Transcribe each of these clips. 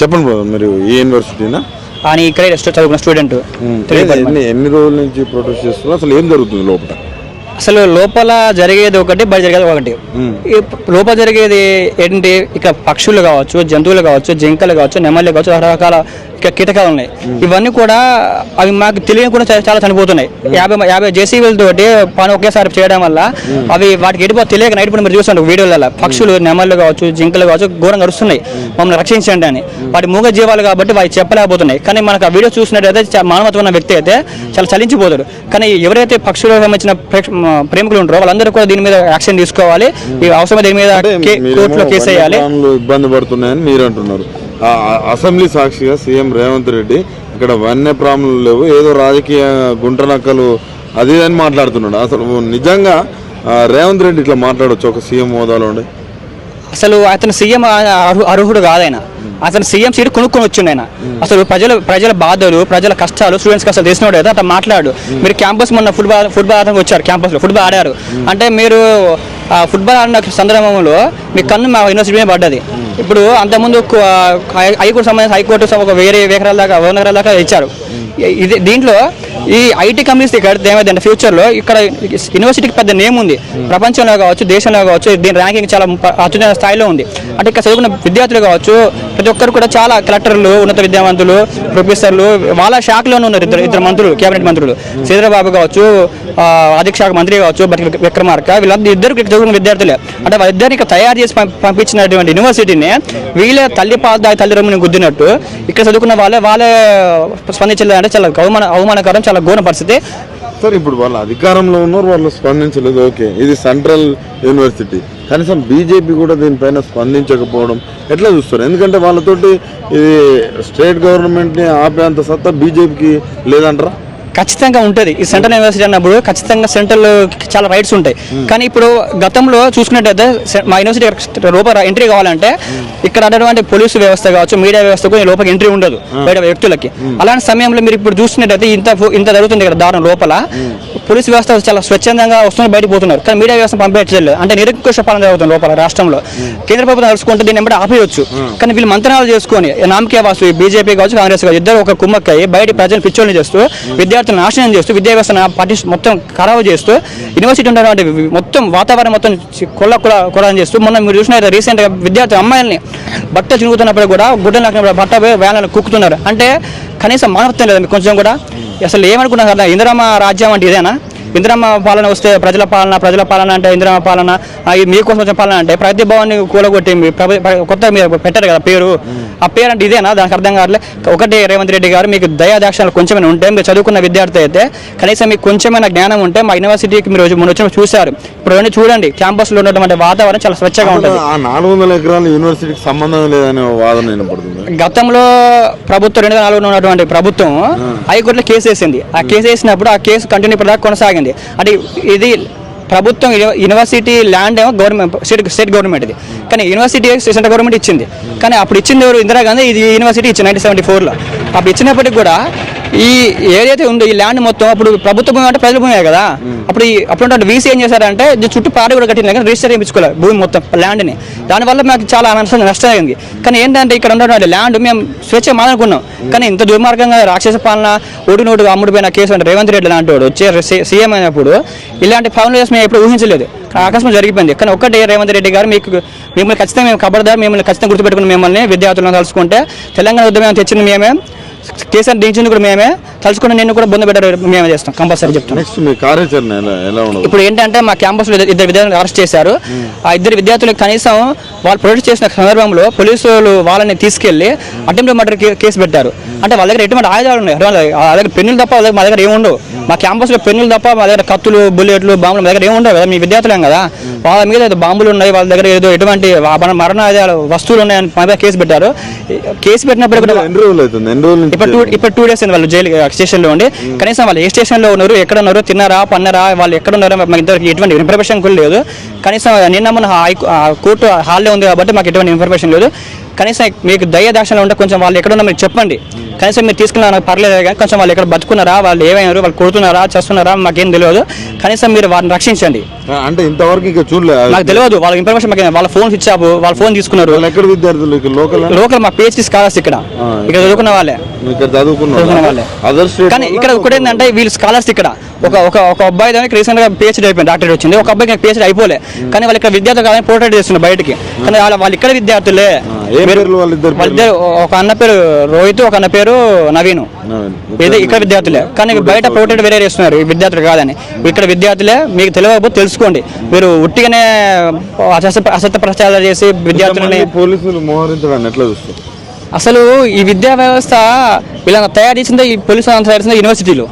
చెప్పండి బ్రో మీరు ఏ యూనివర్సిటీనా అని ఇక్కడే చదువుకున్న స్టూడెంట్ ఎన్ని ఎన్ని రోజుల నుంచి ప్రొటెస్ట్ చేస్తున్నారు? అసలు ఏం జరుగుతుంది లోపల? అసలు లోపల జరిగేది ఒకటి బయట జరిగేది ఒకటి. లోపల జరిగేది ఏంటి ఇక్కడ పక్షులు కావచ్చు జంతువులు కావచ్చు జింకలు కావచ్చు నెమళ్ళు కావచ్చు రకరకాల కీటకాలు ఉన్నాయి. ఇవన్నీ కూడా అవి మాకు తెలియకుండా చా- చాలా చనిపోతున్నాయి. యాభై యాభై జేసీబీలతోటి పని ఒకేసారి చేయడం వల్ల అవి వాటికి ఎడిపో తెలియక నైట్ మీరు చూస్తుంటారు వీడియోలలో. పక్షులు నెమళ్ళు కావచ్చు జింకలు కావచ్చు ఘోరంగా అరుస్తున్నాయి మమ్మల్ని రక్షించండి అని. వాటి మూగ జీవాలు కాబట్టి వాటి చెప్పలేకపోతున్నాయి. కానీ మనకు ఆ వీడియో చూసినట్టయితే మానవత్వం ఉన్న వ్యక్తి అయితే చాలా చలించిపోతాడు. కానీ ఎవరైతే పక్షులకు సంబంధించిన ప్రేమికులు ఉంటారో వాళ్ళందరూ కూడా దీని మీద యాక్షన్ తీసుకోవాలి. ఈ అవసరమైన దీని మీద కోర్టులో కేసు వేయాలి. ఇబ్బంది పడుతున్నాయని మీరు అంటున్నారు అసెంబ్లీ సాక్షిగా సీఎం రేవంత్ రెడ్డి ఇక్కడ వన్యప్రాణులు లేవు ఏదో రాజకీయ గుంటనక్కలు అది అని మాట్లాడుతున్నాడు. అసలు నిజంగా రేవంత్ రెడ్డి ఇట్లా మాట్లాడొచ్చు ఒక సీఎం హోదాలో ఉండి? అసలు అతను సీఎం అర్హు- అర్హుడు కాదాయన అతను సీఎం సీట్ కొనుక్కొని వచ్చిండు ఆయన. అసలు ప్రజల ప్రజల బాధలు ప్రజల కష్టాలు స్టూడెంట్స్ అసలు తెలిసినోడు అయితే అతను మాట్లాడు. మీరు క్యాంపస్ మొన్న ఫుట్బాల్ ఫుట్బాల్ ఆడడానికి వచ్చారు క్యాంపస్లో. ఫుట్బాల్ ఆడారు. అంటే మీరు ఫుట్బాల్ ఆడిన సందర్భంలో మీ కన్ను మా యూనివర్సిటీ మీద పడ్డది. ఇప్పుడు అంతకుముందు హైకోర్టు సంబంధించి హైకోర్టు ఒక వేరే ఎకరాల దాకా వంద ఎకరాల దాకా ఇచ్చారు. ఇది దీంట్లో ఈ ఐటీ కంపెనీస్ కడితే ఏమైందంటే ఫ్యూచర్లో ఇక్కడ యూనివర్సిటీకి పెద్ద నేమ్ ఉంది. ప్రపంచంలో కావచ్చు దేశంలో కావచ్చు దీని ర్యాంకింగ్ చాలా అత్యున్నత స్థాయిలో ఉంది. అంటే ఇక్కడ చదువుకున్న విద్యార్థులు కావచ్చు ప్రతి ఒక్కరు కూడా చాలా కలెక్టర్లు ఉన్నత విద్యావంతులు ప్రొఫెసర్లు వాళ్ళ శాఖలోనే ఉన్నారు ఇద్దరు ఇద్దరు మంత్రులు కేబినెట్ మంత్రులు. శ్రీధరబాబు కావచ్చు ఆ, ఆర్థిక శాఖ మంత్రి కావచ్చు బట్టి విక్రమార్క వీళ్ళందరూ ఇద్దరు చదువుకున్న విద్యార్థులే. అంటే వాళ్ళిద్దరిని ఇక్కడ తయారు చేసి పంపించినటువంటి యూనివర్సిటీని వీళ్ళే తల్లి పాలు దాగి తల్లి రమ్ముని గుద్దినట్టు ఇక్కడ చదువుకున్న వాళ్ళే వాళ్ళే స్పందించలేదంటే చాలా అవమాన అవమానకరం చాలా ఘోర పరిస్థితి? సార్ ఇప్పుడు వాళ్ళ అధికారంలో ఉన్నారు వాళ్ళు స్పందించలేదు. ఓకే ఇది సెంట్రల్ యూనివర్సిటీ. కనీసం బీజేపీ కూడా దీనిపైన స్పందించకపోవడం ఎట్లా చూస్తారు? ఎందుకంటే వాళ్ళతోటి ఇది స్టేట్ గవర్నమెంట్ని ఆపేంత సత్తా బీజేపీకి లేదంటారా? ఖచ్చితంగా ఉంటుంది. ఈ సెంట్రల్ యూనివర్సిటీ అన్నప్పుడు ఖచ్చితంగా సెంట్రల్ చాలా రైట్స్ ఉంటాయి. కానీ ఇప్పుడు గతంలో చూసుకున్నట్టయితే మా యూనివర్సిటీ లోపల ఎంట్రీ కావాలంటే ఇక్కడ ఉన్నటువంటి పోలీసు వ్యవస్థ కావచ్చు మీడియా వ్యవస్థకు లోపలికి ఎంట్రీ ఉండదు బయట వ్యక్తులకి. అలాంటి సమయంలో మీరు ఇప్పుడు చూసినట్టయితే ఇంత ఇంత జరుగుతుంది ఇక్కడ దారుణం లోపల. పోలీసు వ్యవస్థ చాలా స్వచ్ఛందంగా వస్తున్నారు బయటకు పోతున్నారు. కానీ మీడియా వ్యవస్థ పంపించలేదు అంటే నిరంకుశ పాలన జరుగుతుంది లోపల రాష్ట్రంలో. కేంద్ర ప్రభుత్వం నడుచుకుంటే దీన్ని ఎంబడి ఆపేయచ్చు. కానీ వీళ్ళు మంత్రాలు చేసుకొని నామకే వాసు బీజేపీ కావచ్చు కాంగ్రెస్ కావచ్చు ఇద్దరు ఒక కుమ్మక్కయ్యి బయట ప్రజలు పిచ్చోళ్ళు చేస్తూ విద్యార్థులను నాశనం చేస్తూ విద్యా వ్యవస్థను పటి మొత్తం ఖరాబు చేస్తూ యూనివర్సిటీ ఉన్నటువంటి మొత్తం వాతావరణం మొత్తం కొల్ల కొల చేస్తూ మొన్న మీరు చూసిన రీసెంట్గా విద్యార్థి అమ్మాయిల్ని బట్ట చినుగుతున్నప్పుడు కూడా గుడ్డలు నాకినప్పుడు బట్ట వ్యాన్లను కుక్కుతున్నారు. అంటే కనీసం మానవత్వం లేదా మీకు కొంచెం కూడా. అసలు ఏమనుకున్నారు కదా ఇందిరామ రాజ్యం అంటే ఇదేనా? ఇందిరమ్మ పాలన వస్తే ప్రజల పాలన ప్రజల పాలన అంటే ఇందిరమ్మ పాలన. మీకోసం వచ్చిన పాలన అంటే ప్రతి భవన్ని కూలగొట్టి కొత్త మీరు పెట్టారు కదా పేరు. ఆ పేరు అంటే ఇదేనా? దానికి అర్థం కావట్లే. ఒకటి రేవంత్ రెడ్డి గారు మీకు దయా దాక్షణాలు కొంచెమైనా ఉంటే మీరు చదువుకున్న విద్యార్థి అయితే కనీసం మీకు కొంచెమైనా జ్ఞానం ఉంటే మా యూనివర్సిటీకి మీరు మొన్న వచ్చిన చూశారు. ఇప్పుడు అవన్నీ చూడండి క్యాంపస్లో ఉన్నటువంటి వాతావరణం చాలా స్వచ్ఛంగా ఉంటుంది. ఆ నాలుగు వందల ఎకరాలు యూనివర్సిటీకి సంబంధం లేదనే వాదన గతంలో ప్రభుత్వం రెండు వేల నాలుగులో ఉన్నటువంటి ప్రభుత్వం హైకోర్టులో కేసు వేసింది. ఆ కేసు వేసినప్పుడు ఆ కేసు కంటిన్యూ ఇప్పటిదాకా కొనసాగింది. అంటే ఇది ప్రభుత్వం యూనివర్సిటీ ల్యాండ్ ఏమో గవర్నమెంట్ స్టేట్ స్టేట్ గవర్నమెంట్ ఇది. కానీ యూనివర్సిటీ సెంట్రల్ గవర్నమెంట్ ఇచ్చింది. కానీ అప్పుడు ఇచ్చింది ఎవరు? ఇందిరాగాంధీ ఇది యూనివర్సిటీ ఇచ్చింది నైన్టీన్ సెవెంటీ ఫోర్లో. అప్పుడు ఇచ్చినప్పటికి కూడా ఈ ఏదైతే ఉందో ఈ ల్యాండ్ మొత్తం అప్పుడు ప్రభుత్వ భూమి అంటే ప్రజల భూమి కదా. అప్పుడు ఈ అప్పుడు వీసీ ఏం చేశారంటే చుట్టూ పారి కూడా కట్టిన కానీ రిజిస్టర్ చేయించుకోలేదు భూమి మొత్తం ల్యాండ్ని దానివల్ల మాకు చాలా నష్టం నష్టం అయింది కానీ ఏంటంటే ఇక్కడ ఉన్నటువంటి ల్యాండ్ మేము స్వేచ్ఛ మాదనుకున్నాం కానీ ఇంత దుర్మార్గంగా రాక్షస పాలన ఓటు నోటు అమ్ముడుపోయిన కేసు అంటే రేవంత్ రెడ్డి లాంటి వాడు వచ్చే సీఎం అయినప్పుడు ఇలాంటి పనులు చేసి మేము ఎప్పుడు ఊహించలేదు. ఆకస్మం జరిగిపోయింది. కానీ ఒక్కటే రేవంత్ రెడ్డి గారు మీకు మిమ్మల్ని ఖచ్చితంగా మేము ఖబర్దార్ మిమ్మల్ని ఖచ్చితంగా గుర్తుపెట్టుకుని మిమ్మల్ని విద్యార్థులను కలుసుకుంటే తెలంగాణ ఉద్యమం తెచ్చిన మేమే? కేసీఆర్ దించింది కూడా మేమే తలుచుకుని నేను కూడా బొంద పెట్టారు మేమే చేస్తాం కంపల్సరీ చెప్తాం. నెక్స్ట్ మీ కార్యాచరణ ఎలా ఎలా ఉండదు? ఇప్పుడు ఏంటంటే మా క్యాంపస్లో ఇద్దరు ఇద్దరు విద్యార్థులు అరెస్ట్ చేశారు. ఆ ఇద్దరు విద్యార్థులకు కనీసం వాళ్ళు ప్రొటెస్ట్ చేసిన సందర్భంలో పోలీసులు వాళ్ళని తీసుకెళ్ళి అటెంప్ట్ మర్డర్ కేసు పెట్టారు. అంటే వాళ్ళ దగ్గర ఎటువంటి ఆయుధాలు ఉన్నాయి? వాళ్ళ దగ్గర పెన్నులు తప్ప వాళ్ళ దగ్గర మా దగ్గర ఏముండవు. మా క్యాంపస్లో పెన్నులు తప్ప మా దగ్గర కత్తులు బుల్లెట్లు బాంబులు మా దగ్గర ఏముండవు కదా? మీ విద్యార్థులేం కదా? వాళ్ళ మీద ఏదో బాంబులు ఉన్నాయి వాళ్ళ దగ్గర ఏదో ఎటువంటి మరణ ఆయుధాలు వస్తువులు ఉన్నాయని మా మీద కేసు పెట్టారు. కేసు పెట్టినప్పుడు ఇప్పుడు టూ ఇప్పుడు టూ డేస్ అయింది వాళ్ళు జైలు స్టేషన్లో ఉండి. కనీసం వాళ్ళు ఏ స్టేషన్లో ఉన్నారు ఎక్కడ ఉన్నారు తిన్నారా పన్నారా వాళ్ళు ఎక్కడ ఉన్నారో మాకు ఇంతవరకు ఎటువంటి ఇన్ఫర్మేషన్ కూడా లేదు. కనీసం నిన్న మన కోర్టు హాల్లో ఉంది కాబట్టి మాకు ఎటువంటి ఇన్ఫర్మేషన్ లేదు. కనీసం మీకు దయ దాక్షణలో ఉంటే కొంచెం వాళ్ళు ఎక్కడున్నా మీరు చెప్పండి. కనీసం మీరు తీసుకున్నా నాకు పర్లేదు కానీ కొంచెం వాళ్ళు ఎక్కడ బతుకున్నారా? వాళ్ళు ఏమైనారు? వాళ్ళు కొడుతున్నారా? చేస్తున్నారా? మాకేం తెలియదు. కనీసం మీరు వారిని రక్షించండి. అంటే ఇంతవరకు ఇంకా చూడలే. నాకు తెలియదు. వాళ్ళ ఇన్ఫర్మేషన్ మాకు వాళ్ళ ఫోన్ స్విచ్ ఆఫ్ వాళ్ళ ఫోన్ తీసుకున్నారు. వాళ్ళు ఎక్కడ విద్యార్థులు? ఇక్కడ లోకల్ లోకల్ మా పిహెచ్డి స్కాలర్స్ ఇక్కడ. ఇక్కడ చదువుకున్న వాళ్ళే. ఇక్కడ చదువుకున్న వాళ్ళే. కానీ ఇక్కడ ఒకటి ఏంటంటే వీళ్ళు స్కాలర్స్ ఇక్కడ. ఒక ఒక ఒక అబ్బాయి దానికి రీసెంట్గా పిహెచ్డీ అయిపోయింది డాక్టరేట్ వచ్చింది. ఒక అబ్బాయికి పిహెచ్డీ అయిపోలే. కానీ వాళ్ళు ఇక్కడ విద్యార్థులు కాదని పోర్ట్రేట్ చేస్తున్నారు బయటికి. కానీ వాళ్ళ వాళ్ళు ఇక్కడ విద్యార్థులే. ఏ పేర్లు వాళ్ళిద్దరు పేర్లు? వాళ్ళిద్దరు ఒక అన్న పేరు రోహిత్ ఒక అన్న పేరు నవీన్. ఇక్కడ విద్యార్థులే. కానీ బయట పోర్ట్రేట్ వేరే చేస్తున్నారు ఈ విద్యార్థులు కాదని. ఇక్కడ విద్యార్థులే మీకు తెలియకపోతే తెలుసుకోండి. మీరు ఉట్టిగానే అసత్య ప్రచారాలు చేసి విద్యార్థులని పోలీసులు ఎట్లా చూస్తారు? అసలు ఈ విద్యా వ్యవస్థ వీళ్ళని తయారు చేసిందే ఈ పోలీసు తయారు చేసిందే యూనివర్సిటీలు.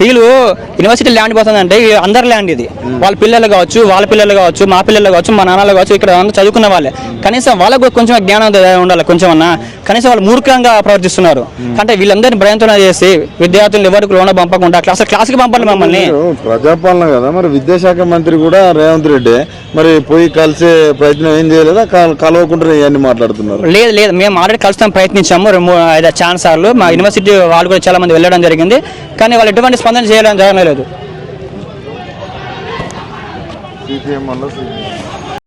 వీళ్ళు యూనివర్సిటీ ల్యాండ్ పోతుందంటే అందరి ల్యాండ్ ఇది. వాళ్ళ పిల్లలు కావచ్చు వాళ్ళ పిల్లలు కావచ్చు మా పిల్లలు కావచ్చు మా నాన్నలు కావచ్చు ఇక్కడ చదువుకున్న వాళ్ళే. కనీసం వాళ్ళకు కొంచెం జ్ఞానం ఉండాలి కొంచెం అన్నా. కనీసం వాళ్ళు మూర్ఖంగా ప్రవర్తిస్తున్నారు. అంటే వీళ్ళందరినీ భయంతో చేసి విద్యార్థులు ఎవరికి లోన పంపకుండా క్లాస్ క్లాస్కి పంపండి మమ్మల్ని. ప్రజాపాలన కదా మరి విద్యాశాఖ మంత్రి కూడా రేవంత్ రెడ్డి. మరి పోయి కలిసే ప్రయత్నం ఏం చేయలేదా? కల- కలవకుండా ఇవన్నీ మాట్లాడుతున్నారు. లేదు లేదు. మేము ఆల్రెడీ కలుస్తాం ప్రయత్నించాము. రెండు ఐదు ఛాన్స్ సార్లు. మా యూనివర్సిటీ వాళ్ళు కూడా చాలా మంది వెళ్ళడం జరిగింది. కానీ వాళ్ళు ఎటువంటి స్పందన చేయడం జరగలేదు సిపిఎం వల్ల